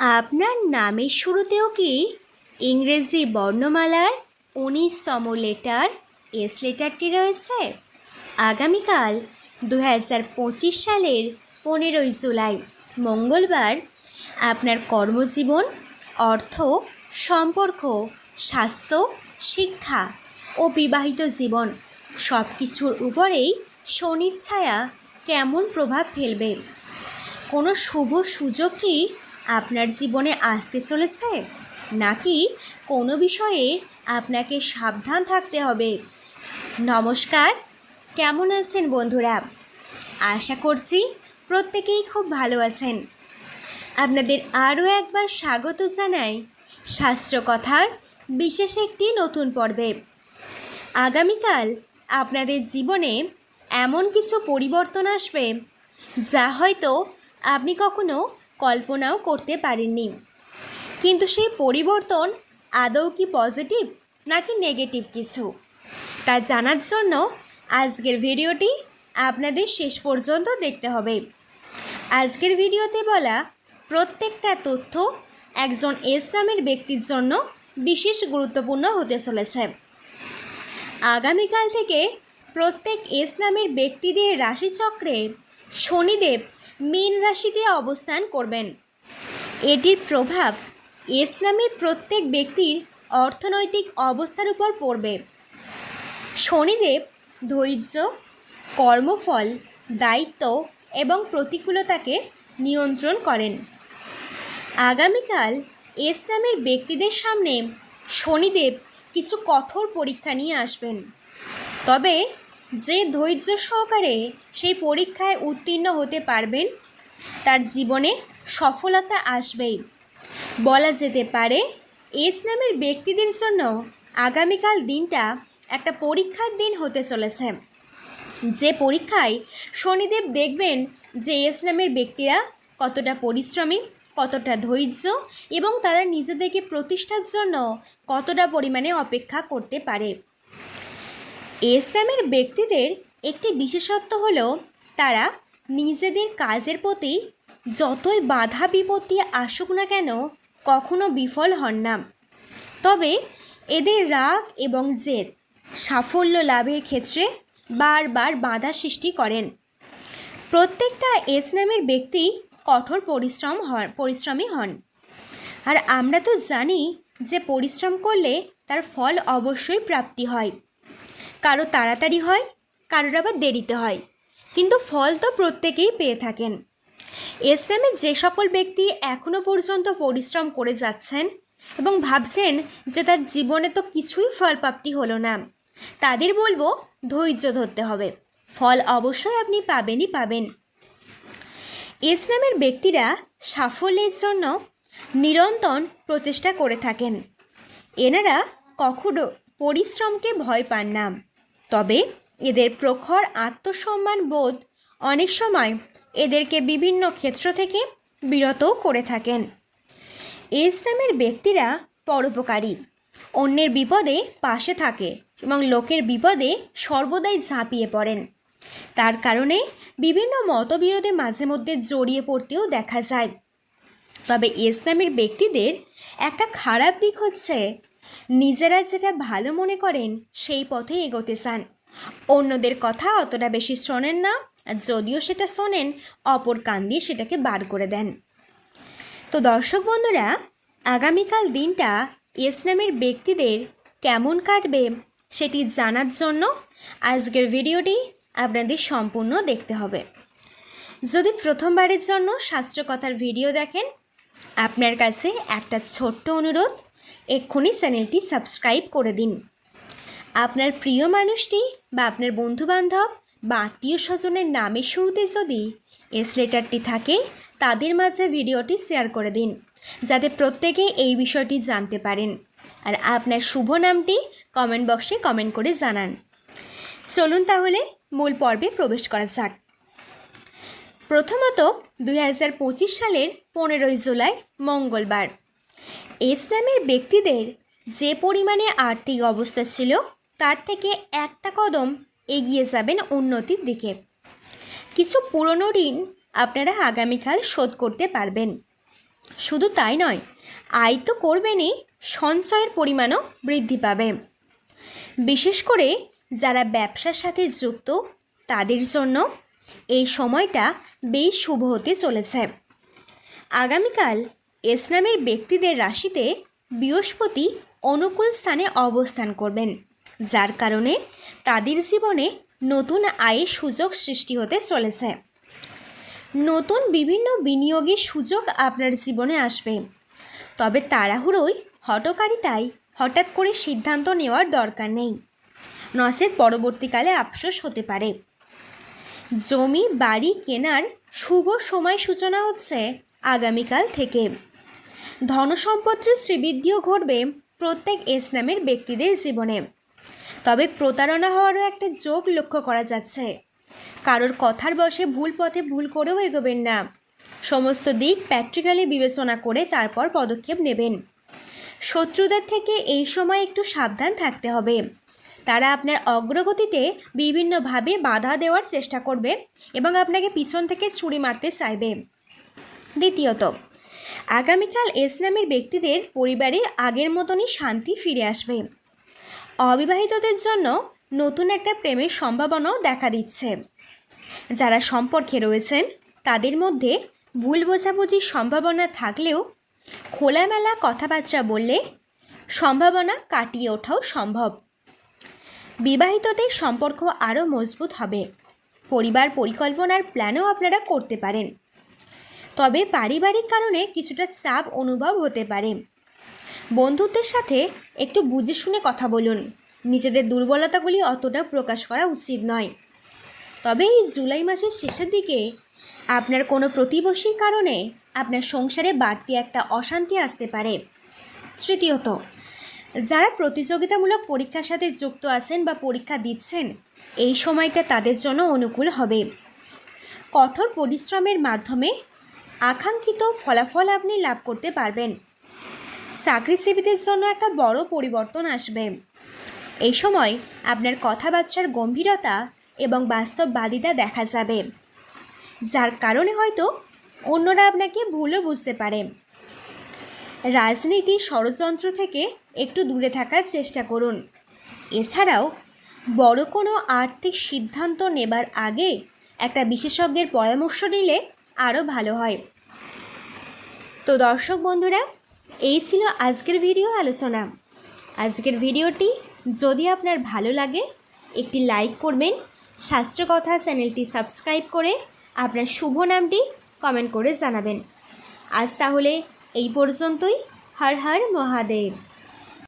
আপনার নামের শুরুতেও কি ইংরেজি বর্ণমালার উনিশতম লেটার এস লেটারটি রয়েছে? আগামীকাল দু হাজার পঁচিশ সালের পনেরোই জুলাই, মঙ্গলবার, আপনার কর্মজীবন, অর্থ, সম্পর্ক, স্বাস্থ্য, শিক্ষা ও বিবাহিত জীবন সব কিছুর উপরেই শনির ছায়া কেমন প্রভাব ফেলবে? কোনো শুভ সুযোগ কি আপনার জীবনে আসতে চলেছে? নাকি কোনো বিষয়ে আপনাকে সাবধান থাকতে হবে? নমস্কার, কেমন আছেন বন্ধুরা? আশা করছি প্রত্যেকেই খুব ভালো আছেন। আপনাদের আরও একবার স্বাগত জানাই শাস্ত্রকথার বিশেষ একটি নতুন পর্বে। আগামীকাল আপনাদের জীবনে এমন কিছু পরিবর্তন আসবে, যা হয়তো আপনি কখনো কল্পনাও করতে পারেননি। কিন্তু সেই পরিবর্তন আদৌ কি পজিটিভ নাকি নেগেটিভ কিছু? তা জানার জন্য আজকের ভিডিওটি আপনাদের শেষ পর্যন্ত দেখতে হবে। আজকের ভিডিওতে বলা প্রত্যেকটা তথ্য একজন ইসলামের ব্যক্তির জন্য বিশেষ গুরুত্বপূর্ণ হতে চলেছে। আগামীকাল থেকে প্রত্যেক ইসলামের ব্যক্তিদের রাশিচক্রে শনিদেব মীন রাশিতে অবস্থান করবেন। এটির প্রভাব ইসলামের প্রত্যেক ব্যক্তির অর্থনৈতিক অবস্থার উপর পড়বে। শনিদেব ধৈর্য, কর্মফল, দায়িত্ব এবং প্রতিকূলতাকে নিয়ন্ত্রণ করেন। আগামীকাল ইসলামের ব্যক্তিদের সামনে শনিদেব কিছু কঠোর পরীক্ষা নিয়ে আসবেন। তবে যে ধৈর্য সহকারে সেই পরীক্ষায় উত্তীর্ণ হতে পারবেন, তার জীবনে সফলতা আসবেই। বলা যেতে পারে, এজ নামের ব্যক্তিদের জন্য আগামীকাল দিনটা একটা পরীক্ষার দিন হতে চলেছে। যে পরীক্ষায় শনিদেব দেখবেন যে ইসলামের ব্যক্তিরা কতটা পরিশ্রমী, কতটা ধৈর্য এবং তারা নিজেদেরকে প্রতিষ্ঠার জন্য কতটা পরিমাণে অপেক্ষা করতে পারে। ইসলামের ব্যক্তিদের একটি বিশেষত্ব হলো তারা নিজেদের কাজের প্রতি যতই বাধা বিপত্তি আসুক না কেন কখনো বিফল হন না। তবে এদের রাগ এবং জেদ সাফল্য লাভের ক্ষেত্রে বারবার বাধা সৃষ্টি করেন। প্রত্যেকটা ইসলামের ব্যক্তি কঠোর পরিশ্রম হন, পরিশ্রমী হন। আর আমরা তো জানি যে পরিশ্রম করলে তার ফল অবশ্যই প্রাপ্তি হয়। কারও তাড়াতাড়ি হয়, কারোর আবার দেরিতে হয়। কিন্তু ফল তো প্রত্যেকেই পেয়ে থাকেন। ইসলামের যে সকল ব্যক্তি এখনও পর্যন্ত পরিশ্রম করে যাচ্ছেন এবং ভাবছেন যে তার জীবনে তো কিছুই ফলপ্রাপ্তি হলো না, তাদের বলব ধৈর্য ধরতে হবে। ফল অবশ্যই আপনি পাবেনই পাবেন। ইসলামের ব্যক্তিরা সাফল্যের জন্য নিরন্তর প্রচেষ্টা করে থাকেন। এনারা কখনো পরিশ্রমকে ভয় পান না। তবে এদের প্রখর আত্মসম্মান বোধ অনেক সময় এদেরকে বিভিন্ন ক্ষেত্র থেকে বিরতও করে থাকেন। ইসলামের ব্যক্তিরা পরোপকারী। অন্যের বিপদে পাশে থাকে এবং লোকের বিপদে সর্বদাই ঝাঁপিয়ে পড়েন। তার কারণে বিভিন্ন মতবিরোধে মাঝে মধ্যে জড়িয়ে পড়তেও দেখা যায়। তবে ইসলামের ব্যক্তিদের একটা খারাপ দিক হচ্ছে নিজেরা যেটা ভালো মনে করেন, সেই পথে এগোতে চান। অন্যদের কথা অতটা বেশি শোনেন না, যদিও সেটা শোনেন, অপর কান দিয়ে সেটাকে বার করে দেন। তো দর্শক বন্ধুরা, আগামীকাল দিনটা ইসলামের ব্যক্তিদের কেমন কাটবে সেটি জানার জন্য আজকের ভিডিওটি আপনাদের সম্পূর্ণ দেখতে হবে। যদি প্রথমবারের জন্য শাস্ত্রকথার ভিডিও দেখেন, আপনার কাছে একটা ছোট্ট অনুরোধ এক্ষুনি চ্যানেলটি সাবস্ক্রাইব করে দিন। আপনার প্রিয় মানুষটি বা আপনার বন্ধুবান্ধব বা আত্মীয় স্বজনের নামের শুরুতে যদি এস লেটারটি থাকে, তাদের মাঝে ভিডিওটি শেয়ার করে দিন, যাতে প্রত্যেকে এই বিষয়টি জানতে পারেন। আর আপনার শুভ নামটি কমেন্ট বক্সে কমেন্ট করে জানান। চলুন তাহলে মূল পর্বে প্রবেশ করা যাক। প্রথমত দুই হাজার পঁচিশ সালের পনেরোই জুলাই মঙ্গলবার। ইসলামের ব্যক্তিদের যে পরিমাণে আর্থিক অবস্থা ছিল, তার থেকে একটা কদম এগিয়ে যাবেন উন্নতির দিকে। কিছু পুরনো ঋণ আপনারা আগামীকাল শোধ করতে পারবেন। শুধু তাই নয়, আয় তো করবেনই, সঞ্চয়ের পরিমাণও বৃদ্ধি পাবে। বিশেষ করে যারা ব্যবসার সাথে যুক্ত, তাদের জন্য এই সময়টা বেশ শুভ হতে চলেছে। আগামীকাল ইসলামের ব্যক্তিদের রাশিতে বৃহস্পতি অনুকূল স্থানে অবস্থান করবেন, যার কারণে তাদের জীবনে নতুন আয়ের সুযোগ সৃষ্টি হতে চলেছে। নতুন বিভিন্ন বিনিয়োগের সুযোগ আপনার জীবনে আসবে। তবে তাড়াহুড়োই হটকারিতায় হঠাৎ করে সিদ্ধান্ত নেওয়ার দরকার নেই। নসের পরবর্তীকালে আফসোস হতে পারে। জমি, বাড়ি কেনার শুভ সময় সূচনা হচ্ছে আগামীকাল থেকে। ধনসম্পত্তির শ্রীবৃদ্ধিও ঘটবে প্রত্যেক ইসলামের ব্যক্তিদের জীবনে। তবে প্রতারণা হওয়ারও একটা যোগ লক্ষ্য করা যাচ্ছে। কারোর কথার বসে ভুল পথে ভুল করেও এগোবেন না। সমস্ত দিক প্র্যাকটিক্যালি বিবেচনা করে তারপর পদক্ষেপ নেবেন। শত্রুদের থেকে এই সময় একটু সাবধান থাকতে হবে। তারা আপনার অগ্রগতিতে বিভিন্নভাবে বাধা দেওয়ার চেষ্টা করবে এবং আপনাকে পিছন থেকে ছুরি মারতে চাইবে। দ্বিতীয়ত আগামীকাল ইসলামের ব্যক্তিদের পরিবারে আগের মতনই শান্তি ফিরে আসবে। অবিবাহিতদের জন্য নতুন একটা প্রেমের সম্ভাবনাও দেখা দিচ্ছে। যারা সম্পর্কে রয়েছেন, তাদের মধ্যে ভুল বোঝাবুঝির সম্ভাবনা থাকলেও খোলামেলা কথাবার্তা বললে সম্ভাবনা কাটিয়ে ওঠাও সম্ভব। বিবাহিতদের সম্পর্ক আরও মজবুত হবে। পরিবার পরিকল্পনার প্ল্যানও আপনারা করতে পারেন। তবে পারিবারিক কারণে কিছুটা চাপ অনুভব হতে পারে। বন্ধুত্বের সাথে একটু বুঝে শুনে কথা বলুন। নিজেদের দুর্বলতাগুলি অতটা প্রকাশ করা উচিত নয়। তবে এই জুলাই মাসের শেষের দিকে আপনার কোনো প্রতিবেশীর কারণে আপনার সংসারে বাড়তি একটা অশান্তি আসতে পারে। তৃতীয়ত, যারা প্রতিযোগিতামূলক পরীক্ষার সাথে যুক্ত আছেন বা পরীক্ষা দিচ্ছেন, এই সময়টা তাদের জন্য অনুকূল হবে। কঠোর পরিশ্রমের মাধ্যমে আকাঙ্ক্ষিত ফলাফল আপনি লাভ করতে পারবেন। চাকরিজীবীদের জন্য একটা বড় পরিবর্তন আসবে। এই সময় আপনার কথাবার্তার গম্ভীরতা এবং বাস্তববাদিতা দেখা যাবে। যার কারণে হয়তো অন্যরা আপনাকে ভুলও বুঝতে পারে। রাজনীতি ষড়যন্ত্র থেকে একটু দূরে থাকার চেষ্টা করুন। এছাড়াও বড় কোনো আর্থিক সিদ্ধান্ত নেবার আগে একটা বিশেষজ্ঞের পরামর্শ নিলে আরও ভালো হয়। তো দর্শক বন্ধুরা, এই ছিল আজকের ভিডিও আলোচনা। আজকের ভিডিওটি যদি আপনার ভালো লাগে, একটি লাইক করবেন শাস্ত্রকথা চ্যানেলটি সাবস্ক্রাইব করে আপনার শুভ নামটি কমেন্ট করে জানাবেন। আজ তাহলে এই পর্যন্তই। হর হর মহাদেব।